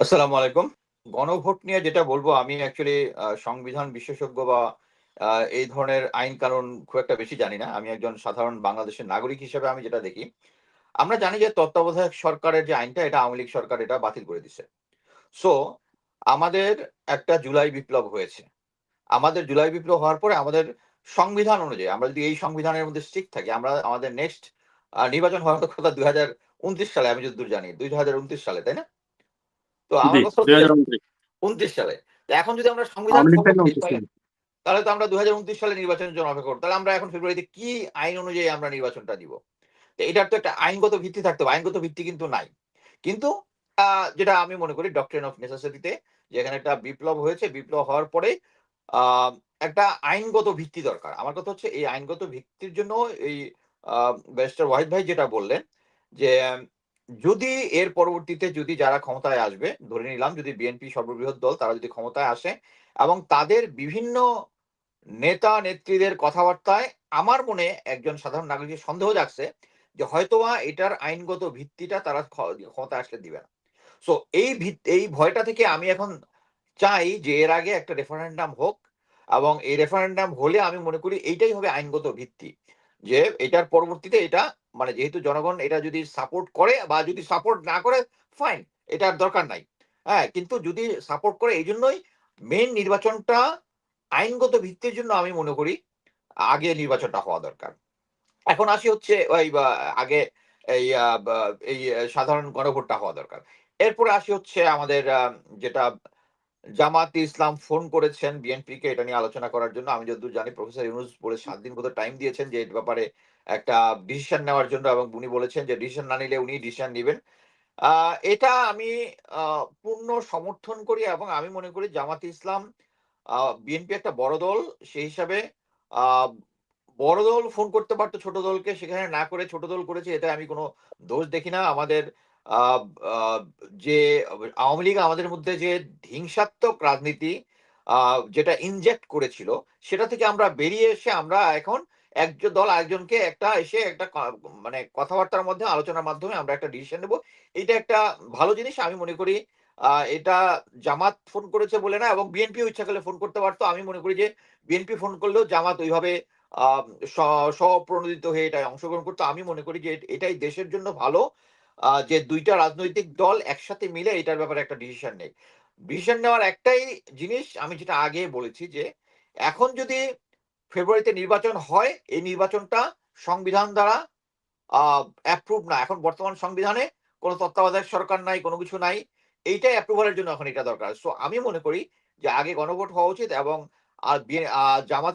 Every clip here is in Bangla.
আসসালামু আলাইকুম। গণভোট নিয়ে যেটা বলব আমি অ্যাকচুয়ালি সংবিধান বিশেষজ্ঞ বা এই ধরনের আইন কানুন খুব একটা বেশি জানি না। আমি একজন সাধারণ বাংলাদেশের নাগরিক হিসেবে আমি যেটা দেখি, আমরা জানি যে তত্ত্বাবধায়ক সরকারের যে আইনটা এটা আওয়ামী লীগ সরকার এটা বাতিল করে দিছে। সো আমাদের একটা জুলাই বিপ্লব হয়েছে। আমাদের জুলাই বিপ্লব হওয়ার পরে আমাদের সংবিধান অনুযায়ী আমরা যদি এই সংবিধানের মধ্যে স্ট্রিক্ট থাকি, আমরা আমাদের নেক্সট নির্বাচন হওয়ার কথা ২০২৯ সালে আমি যতদূর জানি। ২০২৯ সালে, তাই না? তো জি, আমার কথা হচ্ছে ২০২৯ ২৯ সালে। এখন যদি আমরা সংবিধান আওয়ামী লীগ থেকে সমর্থি ২৯ তাহলে। তো আমরা ২০২৯ সালে নির্বাচনের জন্য অপেক্ষা করব। তাহলে আমরা এখন ফেব্রুয়ারিতে কি আইন অনুযায়ী আমরা নির্বাচনটা দিব? তো এটার তো একটা আইনগত ভিত্তি থাকতে হবে। আইনগত ভিত্তি কিন্তু নাই। কিন্তু যেটা আমি মনে করি ডক্ট্রিন অফ নেসেসিটি তে যেখানে একটা বিপ্লব হয়েছে, বিপ্লব হওয়ার পরে একটা আইনগত ভিত্তি দরকার। আমার কথা হচ্ছে এই আইনগত ভিত্তির জন্য এই ব্যারিস্টার ওয়াহিদ ভাই যেটা বললেন যে, যদি এর পরবর্তীতে যদি যারা ক্ষমতায় আসবে, ধরে নিলাম যদি বিএনপি সর্ববৃহৎ দল তারা যদি ক্ষমতায় আসে এবং তাদের বিভিন্ন নেতা নেত্রীদের কথাবার্তায় আমার মনে একজন সাধারণ নাগরিকের সন্দেহ জাগছে যে হয়তোবা এটার আইনগত ভিত্তিটা তারা ক্ষমতায় আসলে দিবে না। সো এই এই ভয়টা থেকে আমি এখন চাই যে এর আগে একটা রেফারেন্ডাম হোক এবং এই রেফারেন্ডাম হলে আমি মনে করি এইটাই হবে আইনগত ভিত্তি। যে এটার পরবর্তীতে এটা মানে যেহেতু জনগণ এটা যদি সাপোর্ট করে বা যদি সাপোর্ট না করে ফাইন এটার দরকার নাই। হ্যাঁ? কিন্তু যদি সাপোর্ট করে এইজন্যই মেইন নির্বাচনটা আইনগত ভিত্তির জন্য আমি মনে করি আগে নির্বাচনটা হওয়া দরকার। এখন আসি হচ্ছে ওই আগে এই এই সাধারণ গণভোটটা হওয়া দরকার। এরপরে আসি হচ্ছে আমাদের যেটা জামায়াতে ইসলাম ফোন করেছেন বিএনপিকে এটা নিয়ে আলোচনা করার জন্য। আমি যতদূর জানি প্রফেসর ইউনূস বলে সাত দিন বোধহয় টাইম দিয়েছেন যে এর ব্যাপারে একটা ডিসিশন নেওয়ার জন্য এবং উনি বলেছেন যে ডিসিশন না নিলে উনি ডিসিশন নিবেন। এটা আমি পূর্ণ সমর্থন করি এবং আমি মনে করি জামায়াতে ইসলাম বিএনপি একটা বড় দল। সেই হিসাবে বড় দল ফোন করতে পারত ছোট দলকে, সেখানে না করে ছোট দল করেছে এটা আমি কোনো দোষ দেখি না। আমাদের যে আওয়ামী লীগ আমাদের মধ্যে যে হিংসাত্মক রাজনীতি যেটা ইনজেক্ট করেছিল, সেটা থেকে আমরা বেরিয়ে এসে আমরা এখন একজন দল আরেকজনকে একটা এসে একটা মানে কথাবার্তার মধ্যে, আলোচনার মাধ্যমে আমরা একটা ডিসিশন নেব। এটা একটা ভালো জিনিস, আমি মনে করি এটা জামাত ফোন করেছে বলে না, এবং বিএনপিও ইচ্ছা করলে ফোন করতে পারতো আমি মনে করি যে, বিএনপি ফোন করলেও জামাত ওইভাবে স্বপ্রণোদিত হয়ে এটায় অংশগ্রহণ করতো আমি মনে করি যে, এটাই দেশের জন্য ভালো যে দুইটা রাজনৈতিক দল একসাথে মিলে এটার ব্যাপারে একটা ডিসিশন নেয়। ডিসিশন নেওয়ার একটাই জিনিস, আমি যেটা আগে বলেছি যে, এখন যদি ফেব্রুয়ারিতে নির্বাচন হয়, এই নির্বাচনটা সংবিধান দ্বারা অ্যাপ্রুভ না। এখন বর্তমান সংবিধানে কোনো তত্ত্বাবধায়ক সরকার নাই, কোনো কিছু নাই। এইটাই অ্যাপ্রুভাল এর জন্য এখন এটা দরকার। সো আমি মনে করি যে আগে গণভোট হওয়া উচিত এবং আর আ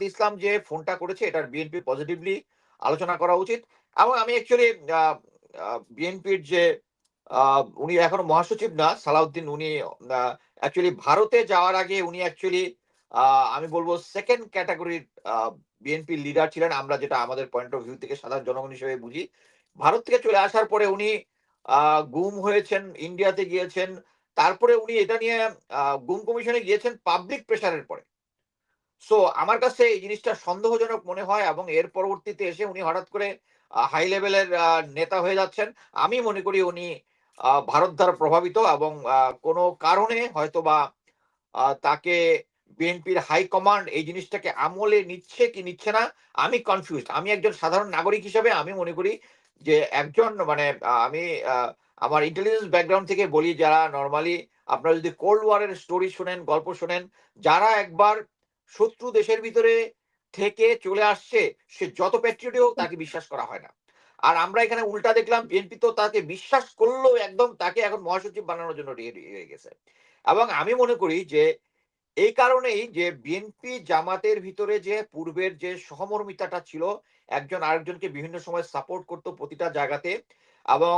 ইসলাম যে ফোনটা করেছে এটার বিএনপি পজিটিভলি আলোচনা করা উচিত এবং আমি অ্যাকচুয়ালি বিএনপির যে উনি এখনও মহাসচিব না সালাউদ্দিন উনি অ্যাকচুয়ালি ভারতে যাওয়ার আগে উনি অ্যাকচুয়ালি আমি বলব 2nd ক্যাটেগরির আ বিএনপির লিডার ছিলেন। আমরা যেটা আমাদের পয়েন্ট অফ ভিউ থেকে সাধারণ জনগণ হিসেবে বুঝি। ভারত থেকে চলে আসার পরে উনি গুম হয়েছেন, ইন্ডিয়াতে গিয়েছেন। তারপরে উনি এটা নিয়ে গুম কমিশনে গিয়েছেন পাবলিক প্রেশারের পরে। সো আমার কাছে এই জিনিসটা সন্দেহজনক মনে হয় এবং এর পরবর্তীতে এসে উনি হঠাৎ করে হাই লেভেলের নেতা হয়ে যাচ্ছেন। আমি মনে করি উনি ভারত দ্বারা প্রভাবিত এবং কোনো কারণে হয়তোবা তাকে বিএনপির হাই কমান্ড এই জিনিসটাকে আমলে নিচ্ছে কি নিচ্ছে না আমি কনফিউজ আমি একজন সাধারণ নাগরিক হিসেবে আমি মনে করি যে একজন মানে আমি আমার ইন্টেলিজেন্স ব্যাকগ্রাউন্ড থেকে বলি যারা নরমালি আপনারা যদি কোল্ড ওয়ার এর স্টোরি শোনেন, গল্প শোনেন, যারা একবার শত্রু দেশের ভিতরে থেকে চলে আসছে সে যত প্যাট্রিয়টই হোক তাকে বিশ্বাস করা হয় না। আর আমরা এখানে উল্টা দেখলাম বিএনপি তো তাকে বিশ্বাস করলেও একদম তাকে এখন মহাসচিব বানানোর জন্য হয়ে গেছে। এবং আমি মনে করি যে এই কারণেই যে বিএনপি জামাতের ভিতরে যে পূর্বের যে সহমর্মিতাটা ছিল, একজন আরেকজনকে বিভিন্ন সময় সাপোর্ট করত প্রতিটা জায়গাতে এবং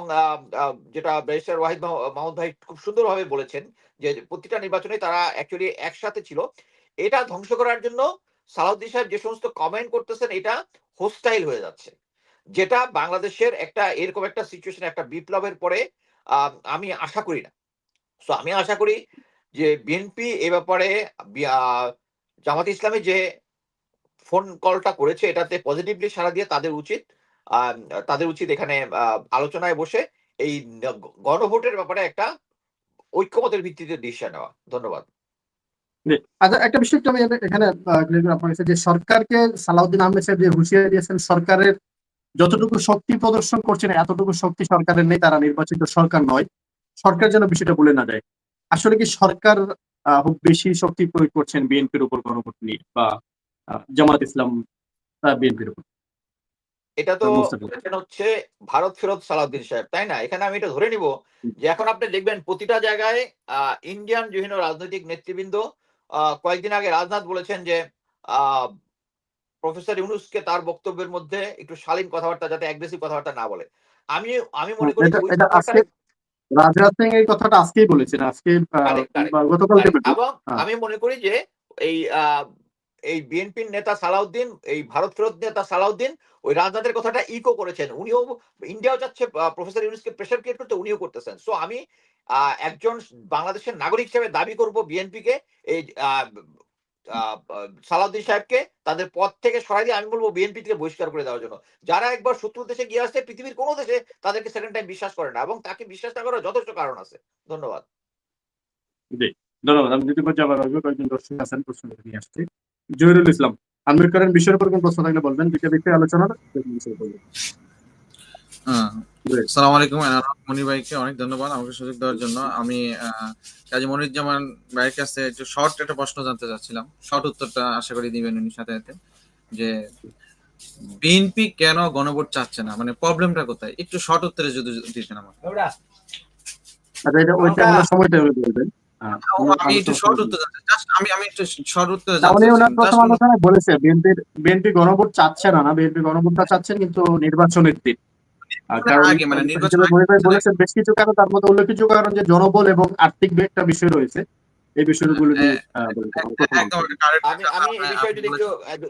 যেটা ব্যারিস্টার ওয়াহিদ মাহ মাহমুদ ভাই খুব সুন্দরভাবে বলেছেন যে প্রতিটা নির্বাচনে তারা অ্যাকচুয়ালি একসাথে ছিল। এটা ধ্বংস করার জন্য সালাউদ্দিন সাহেব যে সমস্ত কমেন্ট করতেছেন এটা হোস্টাইল হয়ে যাচ্ছে। যেটা বাংলাদেশের একটা এরকম একটা সিচুয়েশন একটা বিপ্লবের পরে আমি আশা করি না। সো আমি আশা করি যে বিএনপি এ ব্যাপারে জামাতে ইসলামী যে ফোন কলটা করেছে, এটাতে পজিটিভলি সাড়া দিয়ে তাদের উচিত তাদের উচিত এখানে আলোচনায় বসে এই গণভোটের ব্যাপারে একটা ঐক্যমতের ভিত্তিতে ডিসিশন নেওয়া। ধন্যবাদ। আচ্ছা একটা বিষয় আমি এখানে- যে সরকারকে সালাউদ্দিন আহমেদ সাহেব যে হুঁশিয়ারি দিয়েছেন, সরকারের যতটুকু শক্তি প্রদর্শন করছেন, এতটুকু শক্তি সরকারের নেই, তারা নির্বাচিত সরকার নয়। সরকার যেন বিষয়টা বলে না যায় আসলে কি সরকার খুব বেশি শক্তি প্রয়োগ করছেন বিএনপির উপর গণভোট নিয়ে বা জামাত ইসলাম বিএনপির উপর? এটা তো হচ্ছে ভারত ফেরত সালাউদ্দিন সাহেব তাই না? এখানে আমি এটা ধরে নিব যে এখন আপনি দেখবেন প্রতিটা জায়গায় আহ, ইন্ডিয়ান বিভিন্ন রাজনৈতিক নেতৃবৃন্দ আহ, কয়েকদিন আগে রাজনাথ বলেছেন যে আহ, প্রফেসর ইউনুসকে তার বক্তব্যের মধ্যে একটু শালীন কথাবার্তা যাতে অ্যাগ্রেসিভ কথাবার্তা না বলে। আমি আমি মনে করি রাজনাথ সিং এই কথাটা আজকেই বলেছেন আজকে এবং হ্যাঁ। আমি মনে করি যে এই এই বিএনপির নেতা সালাউদ্দিন এই ভারত ফেরত নেতা সালাউদ্দিন ওই রাজনাথের কথাটা ইকো করেছেন। উনিও ইন্ডিয়াও চাচ্ছে প্রফেসর ইউনুসকে প্রেশার ক্রিয়েট করতে উনিও করতেছেন। সো আমি আহ, একজন বাংলাদেশের নাগরিক হিসেবে দাবি করব বিএনপি কে এই সালাউদ্দিন সাহেবকে তাদের পদ থেকে সরাই দিয়ে আমি বলব বিএনপি থেকে বহিষ্কার করে দেওয়ার জন্য। যারা একবার শত্রু দেশে গিয়ে আসছে পৃথিবীর কোনো দেশে তাদেরকে সেকেন্ড টাইম বিশ্বাস করে না এবং তাকে বিশ্বাস না করার যথেষ্ট কারণ আছে। ধন্যবাদ। ধন্যবাদ। আমি দ্বিতীয় পর্যায়ে আবার আসব কয়েকজন দর্শক আছেন প্রশ্ন নিয়ে আসছি। জহিরুল ইসলাম আনমির করেন বিষয়ের উপর কোন প্রশ্ন থাকলে বলবেন দুইটা বিষয়ে আলোচনা বিষয়ে বলবেন হ্যাঁ। সালাম আলাইকুম মনির ভাইকে অনেক ধন্যবাদ আমাকে সুযোগ দেওয়ার জন্য। আমি আহ, কাজী মনিরুজ্জামান ভাইয়ের কাছে একটু শর্ট একটা প্রশ্ন জানতে চাচ্ছিলাম। শর্ট উত্তরটা আশা করি দিবেন উনি সাথে সাথে। যে বিএনপি কেন গণভোট চাচ্ছে না? মানে প্রবলেমটা কোথায়? একটু শর্ট উত্তরে যদি দিতেন আমার আচ্ছা এটা ওইটা আমরা- আমরা সময়টা বলবেন হ্যাঁ, আমি একটু শর্ট উত্তর জানতে Just আমি আমি একটু শর্ট উত্তর না, জানতে উনি ওনার চাচ্ছিলাম। প্রথম Just আলোচনায় বলেছে বিএনপি বিএনপি গণভোট চাচ্ছে না না বিএনপি গণভোটটা চাচ্ছেন কিন্তু নির্বাচনের দিন। আর কারণ আগে মানে বেশ কিছু কারণ তার মধ্যে উল্লেখযোগ্য কারণ যে জনবল এবং আর্থিক একটা বিষয় রয়েছে। এই বিষয়গুলো আমি আমি এই বিষয়ে যদি একটু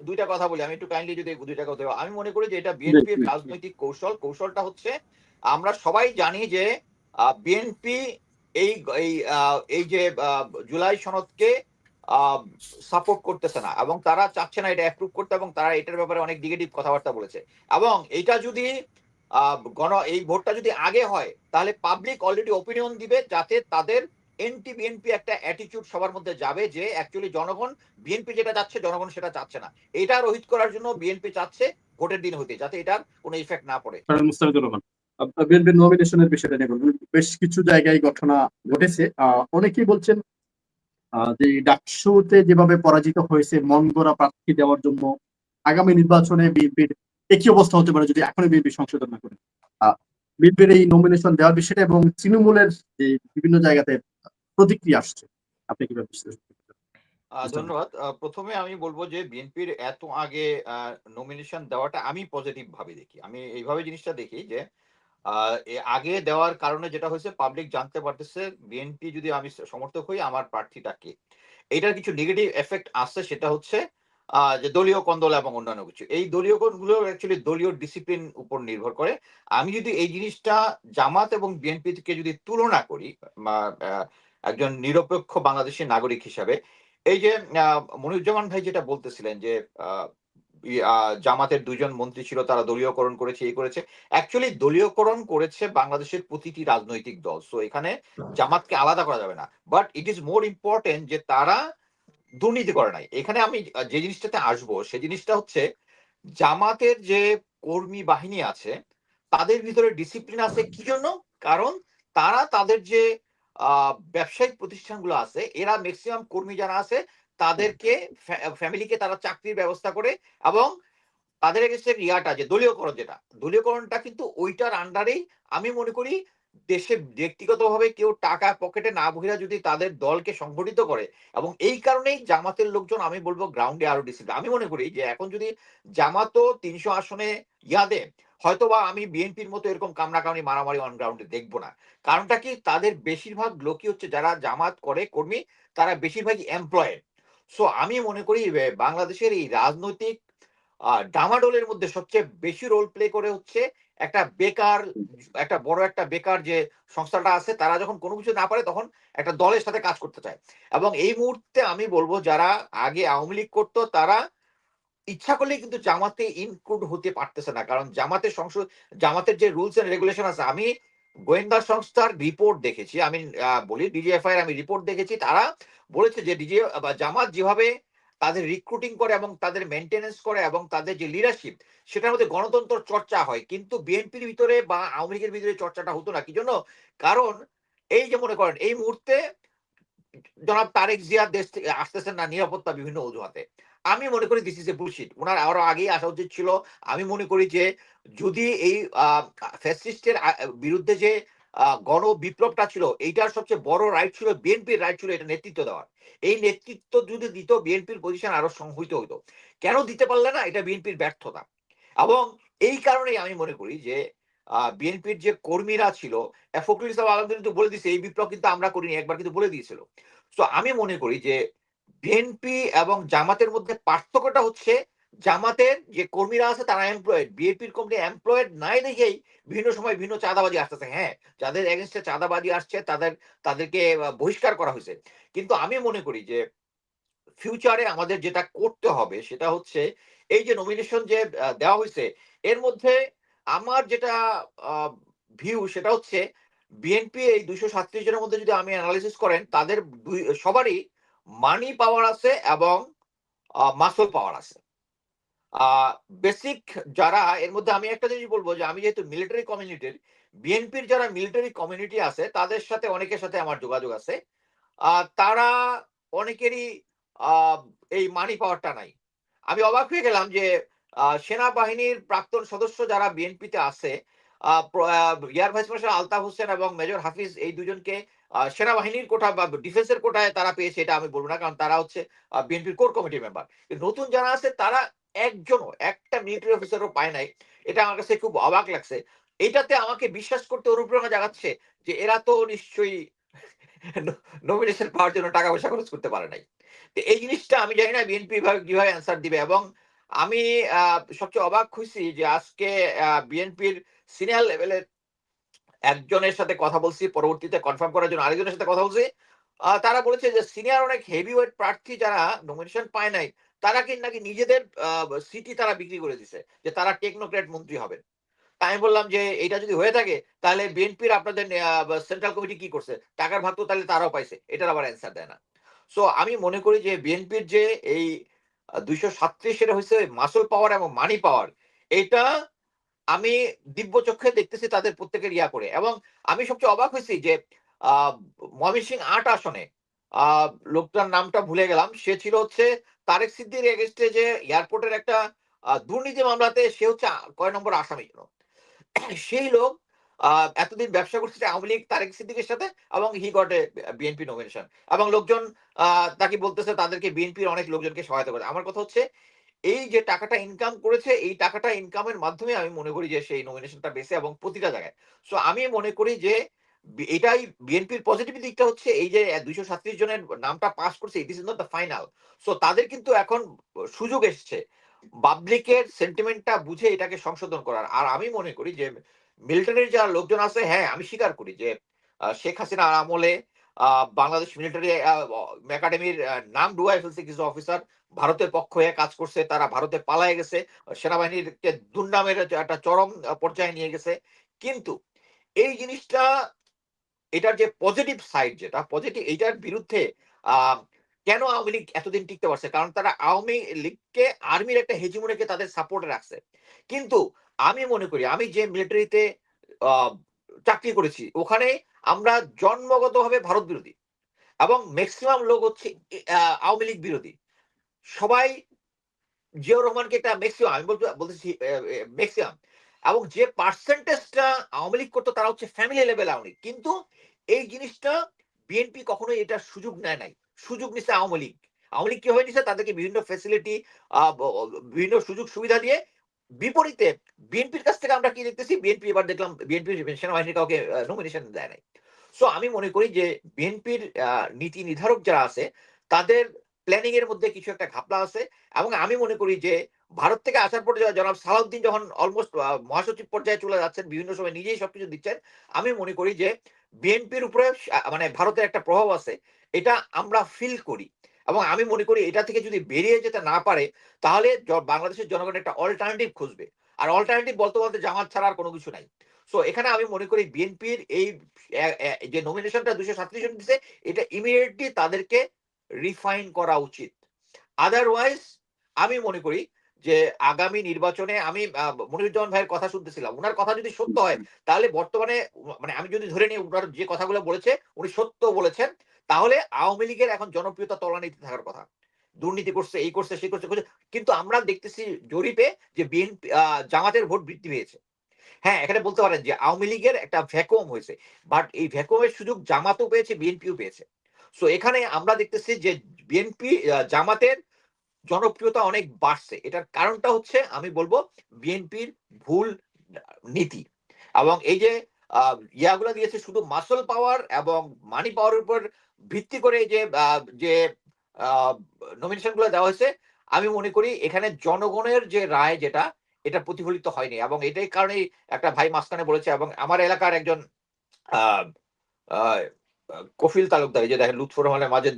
দুইটা কথা বলি আমি একটু কাইন্ডলি যদি দুইটা কথা আমি মনে করি যে এটা জি। রাজনৈতিক কৌশল। কৌশলটা হচ্ছে আমরা সবাই জানি যে বিএনপি এই এই আহ, এই যে আহ, জুলাই সনদকে সাপোর্ট করতেছে না এবং তারা চাচ্ছে না এটা অ্যাপ্রুভ করতে এবং তারা এটার ব্যাপারে অনেক নেগেটিভ কথাবার্তা বলেছে। এবং এটা যদি গণ, এই ভোটটা যদি আগে হয়, তাহলে পাবলিক অলরেডি ওপিনিয়ন দিবে যাতে তাদের এনটি বিএনপি একটা অ্যাটিটিউড সবার মধ্যে যাবে যে অ্যাকচুয়ালি জনগণ বিএনপি যেটা চাচ্ছে, জনগণ সেটা চাচ্ছে না। এটা রোহিত করার জন্য বিএনপি চাচ্ছে ভোটের দিন হতে, যাতে এটার কোনো ইফেক্ট না পড়ে। আপনার নমিনেশনের বিষয়টা নিয়ে বলবেন বেশ কিছু জায়গায় ঘটনা ঘটেছে। অনেকেই বলছেন যে ডাকসুতে যেভাবে পরাজিত হয়েছে মন প্রার্থী দেওয়ার জন্য, আগামী নির্বাচনে বিএনপির একই অবস্থা হতে পারে যদি এখনই বিএনপি সংশোধন না করে? বিএনপির এই নমিনেশন দেওয়ার বিষয়টা এবং তৃণমূলের যে বিভিন্ন জায়গাতে প্রতিক্রিয়া আসছে আপনি কীভাবে বিশ্লেষণ ধন্যবাদ। প্রথমে আমি বলব যে বিএনপির এত আগে নমিনেশন দেওয়াটা আমি পজিটিভ ভাবে দেখি। আমি এইভাবে জিনিসটা দেখি যে আহ, আগে দেওয়ার কারণে যেটা হয়েছে পাবলিক জানতে পারতেছে বিএনপি যদি আমি সমর্থক হই আমার প্রার্থীটা কে? এটার কিছু নেগেটিভ এফেক্ট আসছে সেটা হচ্ছে আহ, যে দলীয় কন্দল এবং অন্যান্য কিছু। এই দলীয়গুলো অ্যাকচুয়ালি দলীয় ডিসিপ্লিন উপর নির্ভর করে। আমি যদি এই জিনিসটা জামাত এবং বিএনপি কে যদি তুলনা করি একজন নিরপেক্ষ বাংলাদেশী নাগরিক হিসাবে এই যে মনিরুজ্জামান ভাই যেটা বলতেছিলেন যে আহ, জামাতের দুজন মন্ত্রী ছিল তারা দলীয়করণ করেছে এই করেছে। অ্যাকচুয়ালি দলীয়করণ করেছে বাংলাদেশের প্রতিটি রাজনৈতিক দল। সো এখানে জামাতকে আলাদা করা যাবে না। But it is more important যে তারা দুর্নীতি করে নাই। এখানে আমি যে জিনিসটাতে আসব, সে জিনিসটা হচ্ছে জামাতের যে কর্মী বাহিনী আছে, তাদের ভিতরে ডিসিপ্লিন আছে কি জন্য? কারণ তারা তাদের যে ব্যবসায়িক প্রতিষ্ঠানগুলো আছে, এরা ম্যাক্সিমাম কর্মী যারা আছে, তাদেরকে ফ্যামিলিকে তারা চাকরির ব্যবস্থা করে এবং তাদের এগেছে রিয়াটা, যে দলীয়করণ যেটা, দলীয়করণটা কিন্তু ওইটার আন্ডারেই আমি মনে করি দেশে ব্যক্তিগতভাবে কেউ টাকা পকেটে না বহিরা যদি তাদের দলকে সংগঠিত করে এবং এই কারণেই জামাতের লোকজন, আমি বলব গ্রাউন্ডে আরও ডিসিপ্লিন আমি মনে করি যে এখন যদি জামাতও তিনশো আসনে ইয়াদে, হয়তোবা আমি বিএনপির মতো এরকম কামনাকামনি মারামারি অন গ্রাউন্ডে দেখব না। কারণটা কি? তাদের বেশিরভাগ লোকই হচ্ছে যারা জামাত করে কর্মী, তারা বেশিরভাগই এমপ্লয়েড সো আমি মনে করি বাংলাদেশের এই রাজনৈতিক ডামাডোলের মধ্যে সবচেয়ে বেশি রোল প্লে করে হচ্ছে একটা বেকার, একটা বড় একটা বেকার যে সংস্থাটা আছে, তারা যখন কোনো কিছু না পারে তখন একটা দলের সাথে কাজ করতে চায়। এবং এই মুহূর্তে আমি বলব, যারা আগে আওয়ামী লীগ করতো, তারা ইচ্ছা করলে কিন্তু জামাতে ইনক্লুড হতে পারতেছে না। কারণ জামাতের সংসদ জামাতের যে রুলস এন্ড রেগুলেশন আছে, আমি গোয়েন্দা সংস্থার রিপোর্ট দেখেছি, আমি বলি ডিজিএফআই আমি রিপোর্ট দেখেছি, তারা বলেছে যে ডিজি জামাত যেভাবে তাদের রিক্রুটিং করে এবং তাদের মেনটেনেন্স করে এবং তাদের যে লিডারশিপ সেটার মধ্যে গণতন্ত্র চর্চা হয়। কিন্তু বিএনপির ভিতরে বা আওয়ামী লীগের ভিতরে চর্চাটা হতো না। কি জন্য কারণ এই যে মনে করেন, এই মুহূর্তে জনাব তারেক জিয়া দেশ থেকে আসতেছেন না নিরাপত্তা বিভিন্ন অজুহাতে। আমি মনে করি দিস ইজ এ বুলশিট ওনার আরও আগেই আসা উচিত ছিল। আমি মনে করি যে যদি এই ফ্যাসিস্টের বিরুদ্ধে যে গণ বিপ্লবটা ছিল, এইটার সবচেয়ে বড় রাইট ছিল বিএনপির রাইট ছিল এটা নেতৃত্ব দেওয়ার। এই নেতৃত্ব যদি দিত, বিএনপির পজিশন আরও সংহত হইতো। কেন দিতে পারলে না? এটা বিএনপির ব্যর্থতা। এবং এই কারণেই আমি মনে করি যে বিএনপির যে কর্মীরা ছিল ফখরুল ইসলাম আলম কিন্তু বলে দিয়েছে এই বিপ্লব কিন্তু আমরা করিনি একবার কিন্তু বলে দিয়েছিল। তো আমি মনে করি যে, বিএনপি এবং জামাতের মধ্যে পার্থক্যটা হচ্ছে জামাতের যে কর্মীরা আছে তারা এমপ্লয়েড বিএনপির কোম্পানি এমপ্লয়েড নাই দেখেই বিভিন্ন সময় বিভিন্ন চাঁদাবাজি আসতেছে। হ্যাঁ যাদের এগেনস্টে চাঁদাবাজি আসছে, তাদের, তাদেরকে বহিষ্কার করা হয়েছে। কিন্তু আমি মনে করি যে ফিউচারে আমাদের যেটা করতে হবে সেটা হচ্ছে এই যে নমিনেশন যে দেওয়া হয়েছে, এর মধ্যে আমার যেটা ভিউ সেটা হচ্ছে বিএনপি এই দুইশো সাতত্রিশ জনের মধ্যে যদি আমি অ্যানালিসিস করেন, তাদের সবারই মানি পাওয়ার আছে এবং মাসল পাওয়ার আছে। বেসিক যারা, এর মধ্যে আমি একটা জিনিস বলব যে, আমি যেহেতু মিলিটারি কমিউনিটির বিএনপির যারা মিলিটারি কমিউনিটি আছে, তাদের সাথে অনেকের সাথে আমার যোগাযোগ আছে। তারা অনেকেরই এই মানি পাওয়ারটা নাই। আমি অবাক হয়ে গেলাম যে সেনাবাহিনীর প্রাক্তন সদস্য যারা বিএনপিতে আছে air vice marshal Altaf Hossain এবং মেজর হাফিজ এই দুজনকে সেনাবাহিনীর কোটা বা ডিফেন্সের কোটায় তারা পেয়েছে, এটা আমি বলব না, কারণ তারা হচ্ছে বিএনপির কোর কমিটি মেম্বার নতুন যারা আছে, তারা একজনও, একটা মিলিটারি অফিসারও পায় নাই। এটা আমার কাছে খুব অবাক লাগছে। এটাতে আমাকে বিশ্বাস করতে অনুপ্রেরণা জাগাচ্ছে যে এরা তো নিশ্চয়ই নমিনেশন পাওয়ার জন্য টাকা পয়সা খরচ করতে পারে নাই। তো এই জিনিসটা আমি জানি না বিএনপি কীভাবে অ্যান্সার দিবে এবং আমি সবচেয়ে অবাক হয়েছি যে আজকে বিএনপির সিনিয়র লেভেলের একজনের সাথে কথা বলছি, পরবর্তীতে কনফার্ম করার জন্য আরেকজনের সাথে কথা বলছি। তারা বলেছে যে সিনিয়র অনেক হেভি ওয়েট প্রার্থী যারা নমিনেশন পায় নাই তারা কি নাকি নিজেদের সিটি তারা বিক্রি করে দিছে, যে তারা টেকনোক্রেট মন্ত্রী হবেন। আমি বললাম যে, এটা যদি হয়ে থাকে, তাহলে বিএনপির আপনাদের সেন্ট্রাল কমিটি কি করছে? টাকার ভাগ তো তাহলে তারাও পাইছে, এটার আবার অ্যান্সার দেয় না। সো আমি মনে করি যে বিএনপির যে এই দুইশো সাতত্রিশের হয়েছে মাসল পাওয়ার এবং মানি পাওয়ার এটা আমি দিব্য চক্ষে দেখতেছি তাদের প্রত্যেকের ইয়া করে। এবং আমি সবচেয়ে অবাক হয়েছি যে, আহ ময়মনসিং আট আসনে, আহ, লোকটার নামটা ভুলে গেলাম, সে ছিল হচ্ছে তারেক সিদ্দির এগেস্টে যে এয়ারপোর্টের একটা দুর্নীতি মামলাতে সে হচ্ছে কয় নম্বর আসামি। ছিল সেই লোক এতদিন ব্যবসা করছে আওয়ামী লীগ তারেক সিদ্দিকের সাথে এবং he got a BNP nomination এবং লোকজন তাকে বলতেছে তাদেরকে বিএনপির অনেক লোকজনকে সহায়তা করে আমার কথা হচ্ছে, এই যে টাকাটা ইনকাম করেছে, এই টাকাটা ইনকামের মাধ্যমে আমি মনে করি যে সেই নমিনেশনটা বেছে এবং প্রতিটা জায়গায়। সো আমি মনে করি যে এটাই বিএনপির পজিটিভ দিকটা হচ্ছে এই যে দুইশো সাতত্রিশ জনের নামটা পাস করছে it is not the final so তাদের কিন্তু এখন সুযোগ এসছে পাবলিকের সেন্টিমেন্টটা বুঝে এটাকে সংশোধন করার। আর আমি মনে করি যে মিলিটারির যারা লোকজন আছে হ্যাঁ আমি স্বীকার করি যে শেখ হাসিনা আমলে বাংলাদেশ মিলিটারি একাডেমির নাম ডুয়াই ফেলছে কিছু অফিসার ভারতের পক্ষ হয়ে কাজ করছে, তারা ভারতে পালায় গেছে সেনাবাহিনীর দুর্নামের একটা চরম পর্যায়ে নিয়ে গেছে। কিন্তু এই জিনিসটা এটার যে পজিটিভ সাইড যেটা পজিটিভ এইটার বিরুদ্ধে কেন আওয়ামী লীগ এতদিন টিকতে পারছে? কারণ তারা আওয়ামী লীগকে আর্মির একটা হেজিমনিকে তাদের সাপোর্টে রাখছে। কিন্তু আমি মনে করি, আমি যে মিলিটারিতে চাকরি করেছি, ওখানে আমরা জন্মগতভাবে ভারত বিরোধী এবং ম্যাক্সিমাম লোক হচ্ছে আওয়ামী লীগ বিরোধী। সবাই জিয়াউর রহমানকে একটা ম্যাক্সিমাম আমি বলতে, বলতেছি ম্যাক্সিমাম এবং যে পার্সেন্টেজটা আওয়ামী লীগ করতো, তারা হচ্ছে ফ্যামিলি লেভেল আওয়ামী কিন্তু এই জিনিসটা বিএনপি কখনোই এটা সুযোগ নেয় নাই। সুযোগ নিছে আওয়ামী লীগ। আওয়ামী লীগ কি হয়ে নিছে? তাদেরকে বিভিন্ন ফেসিলিটি বিভিন্ন সুযোগ সুবিধা দিয়ে বিপরীতে বিএনপির কাছ থেকে আমরা কি দেখতেছি? বিএনপি এবার দেখলাম বিএনপি সেনাবাহিনীর কাউকে নমিনেশন দেয় নাই। সো আমি মনে করি যে বিএনপির নীতি নির্ধারক যারা আছে, তাদের প্ল্যানিং এর মধ্যে কিছু একটা ঘাপলা আছে এবং আমি মনে করি যে ভারত থেকে আসার পর জনাব সালাউদ্দিন যখন অলমোস্ট মহাসচিব পর্যায়ে চলে যাচ্ছেন, বিভিন্ন সময় নিজেই সবকিছু দিচ্ছেন, আমি মনে করি যে বিএনপির উপরে মানে ভারতের একটা প্রভাব আছে, এটা আমরা ফিল করি। এবং আমি মনে করি এটা থেকে যদি বেরিয়ে যেতে না পারে, তাহলে বাংলাদেশের জনগণ একটা অল্টারনেটিভ খুঁজবে। আর অল্টারনেটিভ বলতে বলতে জামাত ছাড়া আর কোনো কিছু নাই। সো এখানে আমি মনে করি বিএনপির এই যে নমিনেশনটা দুশো সাতত্রিশ জন দিচ্ছে এটা ইমিডিয়েটলি তাদেরকে রিফাইন করা উচিত। আদারওয়াইজ আমি মনে করি যে আগামী নির্বাচনে আমি মনিরুজ্জামান ভাইয়ের কথা শুনতেছিলাম। ওনার কথা যদি সত্য হয় তাহলে বর্তমানে মানে আমি যদি ধরে নিই ওনার যে কথাগুলো বলেছে উনি সত্য বলেছেন তাহলে আওয়ামী লীগের এখন জনপ্রিয়তা তলানিতে থাকার কথা। দুর্নীতি করছে এই করছে সেই করছে করছে। কিন্তু আমরা দেখতেছি জরিপে যে বিএনপি জামাতের ভোট বৃদ্ধি পেয়েছে। হ্যাঁ এখানে বলতে পারেন যে আওয়ামী লীগের একটা ভ্যাকুয়াম হয়েছে। বাট এই ভ্যাকুয়ামের সুযোগ জামাতও পেয়েছে বিএনপিও পেয়েছে। সো এখানে আমরা দেখতেছি যে বিএনপি জামাতের জনপ্রিয়তা অনেক বাড়ছে। এটার কারণটা হচ্ছে আমি বলব বিএনপির ভুল নীতি এবং এই যে ইয়াগুলো দিয়েছে শুধু মাসল পাওয়ার এবং মানি পাওয়ার উপর ভিত্তি করে যে যে নমিনেশনগুলো দেওয়া হয়েছে আমি মনে করি এখানে জনগণের যে রায় যেটা এটা প্রতিফলিত হয়নি এবং এটাই কারণেই একটা ভাই মাঝখানে বলেছে এবং আমার এলাকার একজন আহ, কফিল তালুকদার যে দেখেন লুৎফর রহমানের মাজেদ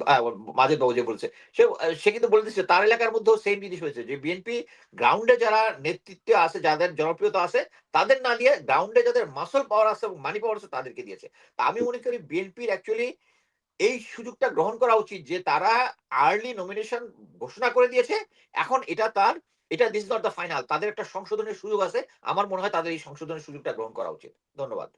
মাজেদ বাবু যে বলছে, সে সে কিন্তু বলে দিচ্ছে, তার এলাকার মধ্যেও সেম জিনিস হয়েছে, যে বিএনপি গ্রাউন্ডে যারা নেতৃত্বে আছে, যাদের জনপ্রিয়তা আছে, তাদের না দিয়ে গ্রাউন্ডে যাদের মাসল পাওয়ার আছে এবং মানি পাওয়ার আছে, তাদেরকে দিয়েছে। তা আমি মনে করি বিএনপির অ্যাকচুয়ালি এই সুযোগটা গ্রহণ করা উচিত যে তারা আর্লি নমিনেশন ঘোষণা করে দিয়েছে, এখন এটা তার, এটা দিস নট দ্য ফাইনাল তাদের একটা সংশোধনের সুযোগ আছে, আমার মনে হয় তাদের এই সংশোধনের সুযোগটা গ্রহণ করা উচিত। ধন্যবাদ।